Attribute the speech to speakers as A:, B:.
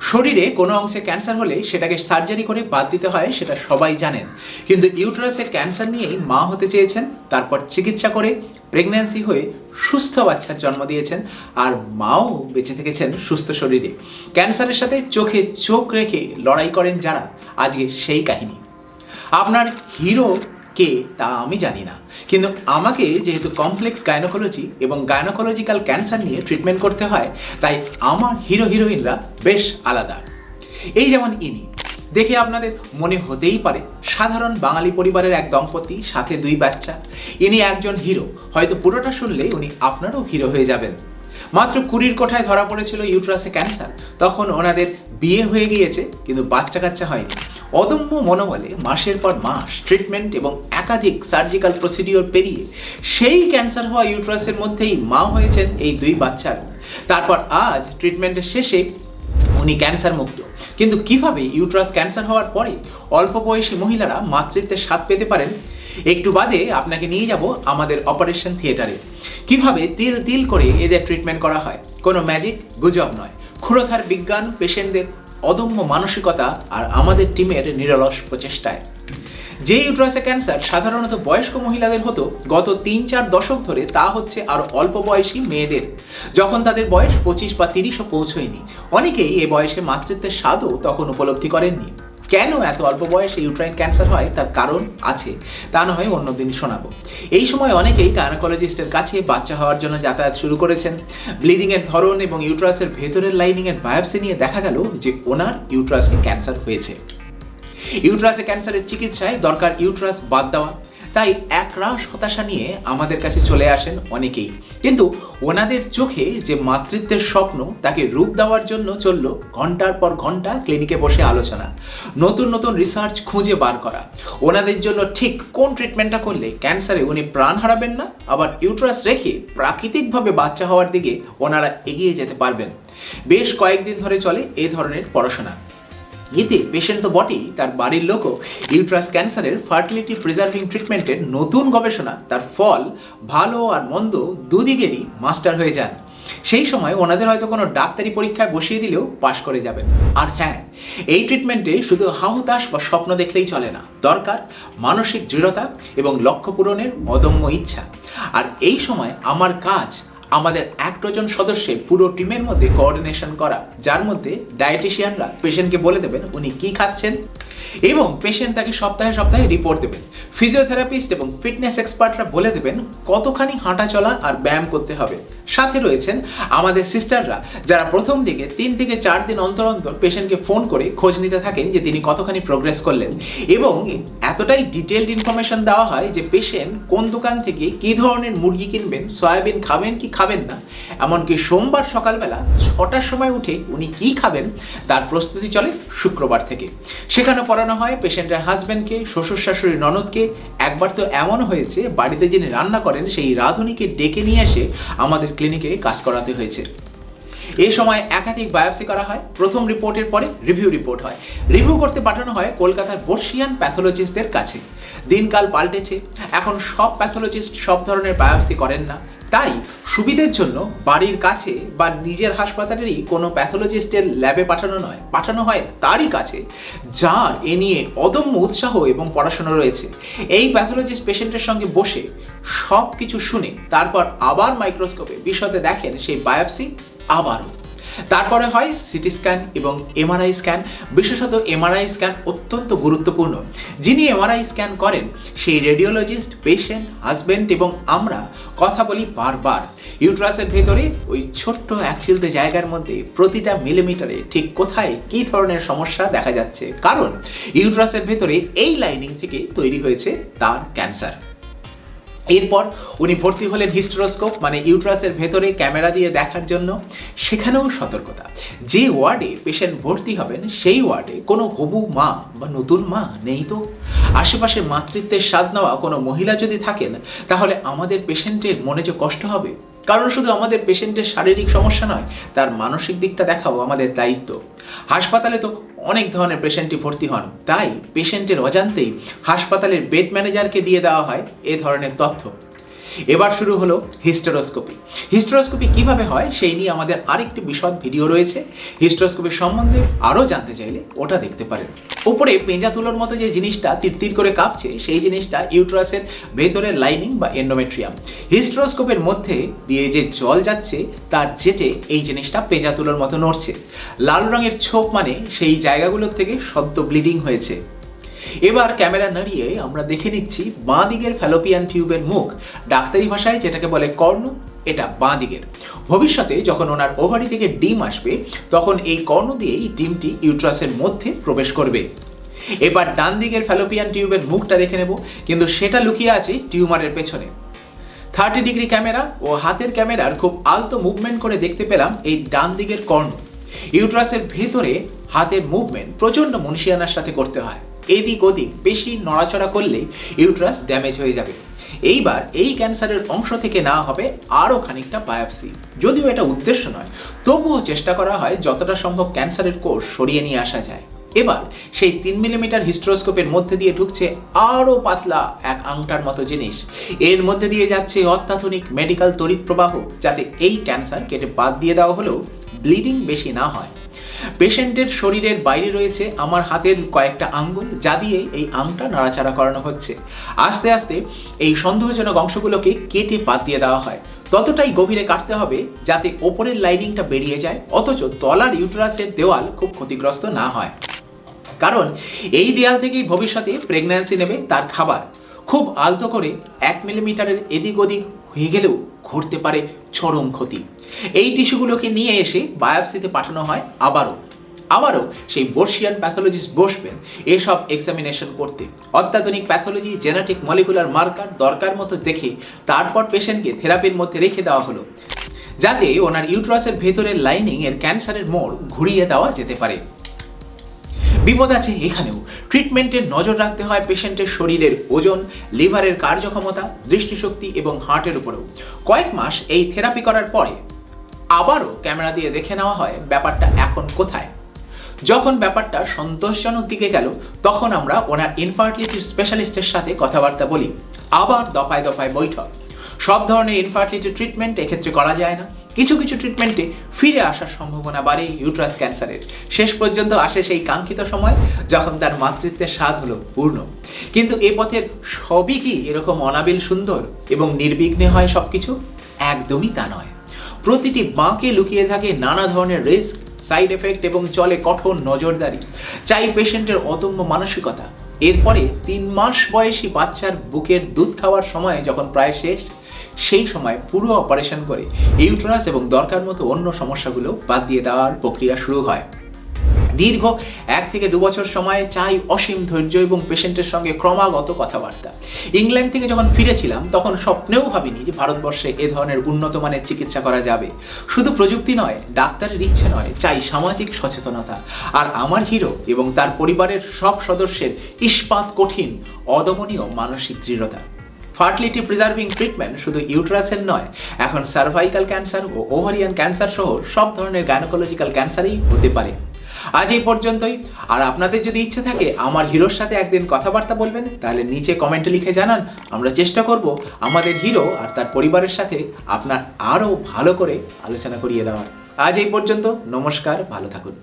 A: শরীরে কোনো অংশে ক্যান্সার হলে সেটাকে সার্জারি করে বাদ দিতে হয়, সেটা সবাই জানেন। কিন্তু ইউটারাসে ক্যান্সার নিয়েই মা হতে চেয়েছেন, তারপর চিকিৎসা করে প্রেগন্যান্সি হয়ে সুস্থ বাচ্চার জন্ম দিয়েছেন, আর মাও বেঁচে থেকেছেন সুস্থ শরীরে। ক্যান্সারের সাথে চোখে চোখ রেখে লড়াই করেন যারা, আজকে সেই কাহিনী। আপনার হিরো কে তা আমি জানি না। কিন্তু আমাকে যেহেতু কমপ্লেক্স গাইনোকোলজি এবং গাইনোকোলজিক্যাল ক্যান্সার নিয়ে ট্রিটমেন্ট করতে হয়, তাই আমার হিরো হিরোইনরা বেশ আলাদা। এই যেমন ইনি, দেখে আপনাদের মনে হতেই পারে, সাধারণ বাঙালি পরিবারের এক দম্পতি, সাথে দুই বাচ্চা। ইনি একজন হিরো হয়তো পুরোটা শুনলেই উনি আপনারও হিরো হয়ে যাবেন। মাত্র কুড়ির কোঠায় ধরা পড়েছিল ইউট্রাসে ক্যান্সার তখন ওনাদের বিয়ে হয়ে গিয়েছে, কিন্তু বাচ্চা কাচ্চা হয়নি। অদম্য মনোবলে মাসের পর মাস ট্রিটমেন্ট এবং একাধিক সার্জিক্যাল প্রসিডিওর পেরিয়ে সেই ক্যান্সার হওয়া ইউট্রাসের মধ্যেই মা হয়েছেন এই দুই বাচ্চার। তারপর আজ ট্রিটমেন্টের শেষে উনি ক্যান্সার মুক্ত। কিন্তু কীভাবে ইউট্রাস ক্যান্সার হওয়ার পরে অল্প বয়সী মহিলারা মাতৃত্বের স্বাদ পেতে পারেন? একটু বাদে আপনাকে নিয়ে যাব আমাদের অপারেশন থিয়েটারে কীভাবে তিল তিল করে এদের ট্রিটমেন্ট করা হয়? কোনো ম্যাজিক গুজব নয়। ক্ষুরধার বিজ্ঞান পেশেন্টদের অদম্য মানসিকতা আর আমাদের টিমের নিরলস প্রচেষ্টায়। যে ইউট্রাসে ক্যান্সার সাধারণত বয়স্ক মহিলাদের হতো, গত তিন চার দশক ধরে তা হচ্ছে আরও অল্প বয়সী মেয়েদের, যখন তাদের বয়স পঁচিশ বা তিরিশও পৌঁছয়নি। অনেকেই এ বয়সে মাতৃত্বের স্বাদও তখন উপলব্ধি করেননি। কেন এত অল্প বয়সে ইউট্রাইন ক্যান্সার হয়? তার কারণ আছে। তা না হয় অন্যদিন শোনাবো। এই সময় অনেকেই গায়নোকোলজিস্টের কাছে বাচ্চা হওয়ার জন্য যাতায়াত শুরু করেছেন। ব্লিডিংয়ের ধরন এবং ইউট্রাসের ভেতরের লাইনিংয়ের বায়োপসি নিয়ে দেখা গেল যে ওনার ইউট্রাসে ক্যান্সার হয়েছে। ইউট্রাসে ক্যান্সারের চিকিৎসায় দরকার ইউট্রাস বাদ দেওয়া। তাই একরাশ হতাশা নিয়ে আমাদের কাছে চলে আসেন অনেকেই। কিন্তু ওনাদের চোখে যে মাতৃত্বের স্বপ্ন, তাকে রূপ দেওয়ার জন্য চলল ঘণ্টার পর ঘণ্টা ক্লিনিকে বসে আলোচনা, নতুন নতুন রিসার্চ খুঁজে বার করা। ওনাদের জন্য ঠিক কোন ট্রিটমেন্টটা করলে ক্যান্সারে উনি প্রাণ হারাবেন না? আবার ইউট্রাস রেখে প্রাকৃতিকভাবে বাচ্চা হওয়ার দিকে ওনারা এগিয়ে যেতে পারবেন। বেশ কয়েকদিন ধরে চলে এ ধরনের পড়াশোনা। এতে পেশেন্ট তো বটেই, তার বাড়ির লোকও ইউট্রাস ক্যান্সারের ফার্টিলিটি প্রিজার্ভিং ট্রিটমেন্টের নতুন গবেষণা, তার ফল ভালো আর মন্দ দুদিকেরই মাস্টার হয়ে যান। সেই সময় ওনাদের হয়তো কোনো ডাক্তারি পরীক্ষায় বসিয়ে দিলেও পাশ করে যাবেন। আর হ্যাঁ এই ট্রিটমেন্টে শুধু হাহুতাশ বা স্বপ্ন দেখলেই চলে না। দরকার মানসিক দৃঢ়তা এবং লক্ষ্য পূরণের অদম্য ইচ্ছা। আর এই সময় আমার কাজ আমাদের এক ডজন সদস্যের পুরো টিমের মধ্যে কোঅর্ডিনেশন করা, যার মধ্যে ডায়েটিশিয়ানরা পেশেন্টকে বলে দেবেন উনি কি খাচ্ছেন এবং পেশেন্ট তাকে সপ্তাহে সপ্তাহে রিপোর্ট দেবেন। ফিজিওথেরাপিস্ট এবং ফিটনেস এক্সপার্টরা বলে দেবেন কতখানি হাঁটা চলা আর ব্যায়াম করতে হবে। সাথে রয়েছেন আমাদের সিস্টাররা যারা প্রথম দিকে তিন থেকে চার দিন অন্তর অন্তর পেশেন্টকে ফোন করে খোঁজ নিতে থাকেন যে তিনি কতখানি প্রোগ্রেস করলেন এবং এতটাই ডিটেলড ইনফরমেশন দেওয়া হয় যে পেশেন্ট কোন দোকান থেকে কী ধরনের মুরগি কিনবেন, সয়াবিন খাবেন কি খাবেন না। এমনকি সোমবার সকালবেলা ছটার সময় উঠে উনি কি খাবেন তার প্রস্তুতি চলে শুক্রবার থেকে। সেখানে পড়ানো হয় পেশেন্টের হাজব্যান্ডকে শ্বশুর শাশুড়ি ননদকে। একবার তো এমন হয়েছে, বাড়িতে যিনি রান্না করেন সেই রাঁধুনিকে ডেকে নিয়ে এসে আমাদের ক্লিনিকে কাজ করাতে হয়েছে। এই সময় একাধিক বায়োপসি করা হয়, প্রথম রিপোর্টের পরে রিভিউ রিপোর্ট হয়। রিভিউ করতে পাঠানো হয় কলকাতার বর্ষিয়ান প্যাথোলজিস্টদের কাছে। দিনকাল পাল্টেছে, এখন সব প্যাথোলজিস্ট সব ধরনের বায়োপসি করেন না। তাই সুবিধের জন্য বাড়ির কাছে বা নিজের হাসপাতালেরই কোনো প্যাথোলজিস্টের ল্যাবে পাঠানো নয়, পাঠানো হয় তারই কাছে যার এ নিয়ে অদম্য উৎসাহ এবং পড়াশোনা রয়েছে। এই প্যাথোলজিস্ট পেশেন্টের সঙ্গে বসে সব কিছু শুনে তারপর আবার মাইক্রোস্কোপে বিশদে দেখেন সেই বায়োপসি আবারও। তারপরে হয় সিটি স্ক্যান এবং এমআরআই স্ক্যান বিশেষত এমআরআই স্ক্যান অত্যন্ত গুরুত্বপূর্ণ। যিনি এমআরআই স্ক্যান করেন, সেই রেডিওলজিস্ট পেশেন্ট হাজবেন্ড এবং আমরা কথা বলি বারবার। ইউট্রাসের ভেতরে ওই ছোট্ট এক চিলতে জায়গার মধ্যে প্রতিটা মিলিমিটারে ঠিক কোথায় কী ধরনের সমস্যা দেখা যাচ্ছে। কারণ ইউট্রাসের ভেতরে এই লাইনিং থেকে তৈরি হয়েছে তার ক্যান্সার এরপর উনি ভর্তি হলেন হিস্টোরোস্কোপ মানে ইউট্রাসের ভেতরে ক্যামেরা দিয়ে দেখার জন্য। সেখানেও সতর্কতা। যে ওয়ার্ডে পেশেন্ট ভর্তি হবেন, সেই ওয়ার্ডে কোনো হবু মা বা নতুন মা নেই তো? আশেপাশে মাতৃত্বের স্বাদ নেওয়া কোনো মহিলা যদি থাকেন, তাহলে আমাদের পেশেন্টের মনে যে কষ্ট হবে? কারণ শুধু আমাদের পেশেন্টের শারীরিক সমস্যা নয়, তার মানসিক দিকটা দেখাও আমাদের দায়িত্ব। হাসপাতালে তো অনেক ধরনের পেশেন্টই ভর্তি হন। তাই পেশেন্টের অজান্তেই হাসপাতালের বেড ম্যানেজারকে দিয়ে দেওয়া হয় এ ধরনের তথ্য। এবার শুরু হলো হিস্টেরোস্কোপি। হিস্টেরোস্কোপি কীভাবে হয় সেই নিয়ে আমাদের আরেকটি বিশদ ভিডিও রয়েছে। হিস্টেরোস্কোপির সম্বন্ধে আরও জানতে চাইলে ওটা দেখতে পারেন। উপরে পেঁজা তুলোর মতো যে জিনিসটা তিরতির করে কাঁপছে, সেই জিনিসটা ইউট্রাসের ভেতরের লাইনিং বা এন্ডোমেট্রিয়াম। হিস্টেরোস্কোপের মধ্যে দিয়ে যে জল যাচ্ছে, তার জেটে এই জিনিসটা পেঁজা তুলোর মতো নড়ছে। লাল রঙের ছোপ মানে সেই জায়গাগুলোর থেকে সদ্য ব্লিডিং হয়েছে। এবার ক্যামেরা নাড়িয়ে আমরা দেখে নিচ্ছি বাঁ দিকের ফ্যালোপিয়ান টিউবের মুখ ডাক্তারি ভাষায় যেটাকে বলে কর্ণ, এটা বাঁ দিকের। ভবিষ্যতে যখন ওনার ওভারি থেকে ডিম আসবে, তখন এই কর্ণ দিয়েই ডিমটি ইউট্রাসের মধ্যে প্রবেশ করবে। এবার ডান দিকের ফ্যালোপিয়ান টিউবের মুখটা দেখে নেব, কিন্তু সেটা লুকিয়ে আছে টিউমারের পেছনে। থার্টি ডিগ্রি ক্যামেরা ও হাতের ক্যামেরার খুব আলতো মুভমেন্ট করে দেখতে পেলাম এই ডান দিকের কর্ণ। ইউট্রাসের ভেতরে হাতের মুভমেন্ট প্রচণ্ড মনীষিয়ানার সাথে করতে হয়। এদিক ওদিক বেশি নড়াচড়া করলে ইউট্রাস ড্যামেজ হয়ে যাবে। এইবার এই ক্যান্সারের অংশ থেকে না হবে আরও খানিকটা বায়োপসি। যদিও এটা উদ্দেশ্য নয়, তবুও চেষ্টা করা হয় যতটা সম্ভব ক্যান্সারের কোষ সরিয়ে নিয়ে আসা যায়। এবার সেই তিন মিলিমিটার হিস্ট্রোস্কোপের মধ্যে দিয়ে ঢুকছে আরও পাতলা এক আংটার মতো জিনিস। এর মধ্যে দিয়ে যাচ্ছে অত্যাধুনিক মেডিকেল তড়িৎ প্রবাহ, যাতে এই ক্যান্সার কেটে বাদ দিয়ে দেওয়া হলেও ব্লিডিং বেশি না হয়। পেশেন্টের শরীরের বাইরে রয়েছে আমার হাতের কয়েকটা আঙ্গুল, যা দিয়ে এই আংটা নাড়াচাড়া করানো হচ্ছে। আস্তে আস্তে এই সন্দেহজনক অংশগুলোকে কেটে বাদ দিয়ে দেওয়া হয়। ততটাই গভীরে কাটতে হবে যাতে ওপরের লাইনিংটা বেরিয়ে যায়, অথচ তলার ইউটেরাসের দেওয়াল খুব ক্ষতিগ্রস্ত না হয়। কারণ এই দেয়াল থেকেই ভবিষ্যতে প্রেগন্যান্সি নেবে তার খাবার। খুব আলতো করে এক মিলিমিটারের এদিক ওদিক হয়ে গেলেও ঘটতে পারে চরম ক্ষতি। এই টিস্যুগুলোকে নিয়ে এসে বায়োপসিতে পাঠানো হয় আবারও। আবারও সেই বর্ষিয়ান প্যাথোলজিস্ট বসবেন এসব এক্সামিনেশন করতে। অত্যাধুনিক প্যাথোলজি জেনেটিক মলিকুলার মার্কার দরকার মতো দেখে তারপর পেশেন্টকে থেরাপির মধ্যে রেখে দেওয়া হলো। যাতে ওনার ইউট্রাসের ভেতরের লাইনিং এর ক্যান্সারের মোড় ঘুরিয়ে দেওয়া যেতে পারে। বিপদ আছে এখানেও। ট্রিটমেন্টের নজর রাখতে হয় পেশেন্টের শরীরের ওজন লিভারের কার্যক্ষমতা, দৃষ্টিশক্তি এবং হার্টের উপরেও। কয়েক মাস এই থেরাপি করার পরে আবারও ক্যামেরা দিয়ে দেখে নেওয়া হয় ব্যাপারটা এখন কোথায়। যখন ব্যাপারটা সন্তোষজনক দিকে গেল, তখন আমরা ওনার ইনফার্টিলিটির স্পেশালিস্টের সাথে কথাবার্তা বলি। আবার দফায় দফায় বৈঠক। সব ধরনের ইনফার্টিলিটি ট্রিটমেন্ট এক্ষেত্রে করা যায় না। কিছু কিছু ট্রিটমেন্টে ফিরে আসার সম্ভাবনা বাড়ে ইউট্রাস ক্যান্সারের শেষ পর্যন্ত আসে সেই কাঙ্ক্ষিত সময় যখন তার মাতৃত্বের স্বাদ হলো পূর্ণ। কিন্তু এ পথের সবই কি এরকম অনাবিল সুন্দর এবং নির্বিঘ্নে হয় সব কিছু একদমই তা নয়। প্রতিটি বাঁকে লুকিয়ে থাকে নানা ধরনের রিস্ক সাইড এফেক্ট এবং চলে কঠোর নজরদারি। চাই পেশেন্টের অদম্য মানসিকতা। এরপরে তিন মাস বয়সী বাচ্চার বুকের দুধ খাওয়ার সময় যখন প্রায় শেষ সেই সময় পুরো অপারেশন করে ইউট্রাস এবং দরকার মতো অন্য সমস্যাগুলো বাদ দিয়ে দেওয়ার প্রক্রিয়া শুরু হয়। দীর্ঘ এক থেকে দু বছর সময়ে চাই অসীম ধৈর্য এবং পেশেন্টের সঙ্গে ক্রমাগত কথাবার্তা। ইংল্যান্ড থেকে যখন ফিরেছিলাম, তখন স্বপ্নেও ভাবিনি যে ভারতবর্ষে এ ধরনের উন্নত মানের চিকিৎসা করা যাবে। শুধু প্রযুক্তি নয়, ডাক্তারের ইচ্ছে নয়, চাই সামাজিক সচেতনতা। আর আমার হিরো এবং তার পরিবারের সব সদস্যের ইস্পাত কঠিন, অদমনীয় মানসিক দৃঢ়তা। ফার্টিলিটি প্রিজার্ভিং ট্রিটমেন্ট শুধু ইউট্রাসের নয়, এখন সার্ভাইকাল ক্যান্সার ও ওভারিয়ান ক্যান্সার সহ সব ধরনের গাইনোকোলজিক্যাল ক্যান্সারই হতে পারে। আজ এই পর্যন্তই। আর আপনাদের যদি ইচ্ছে থাকে আমার হিরোর সাথে একদিন কথাবার্তা বলবেন, তাহলে নিচে কমেন্টে লিখে জানান। আমরা চেষ্টা করব আমাদের হিরো আর তার পরিবারের সাথে আপনার আরও ভালো করে আলোচনা করিয়ে দেওয়ার। আজ এই পর্যন্ত, নমস্কার, ভালো থাকুন।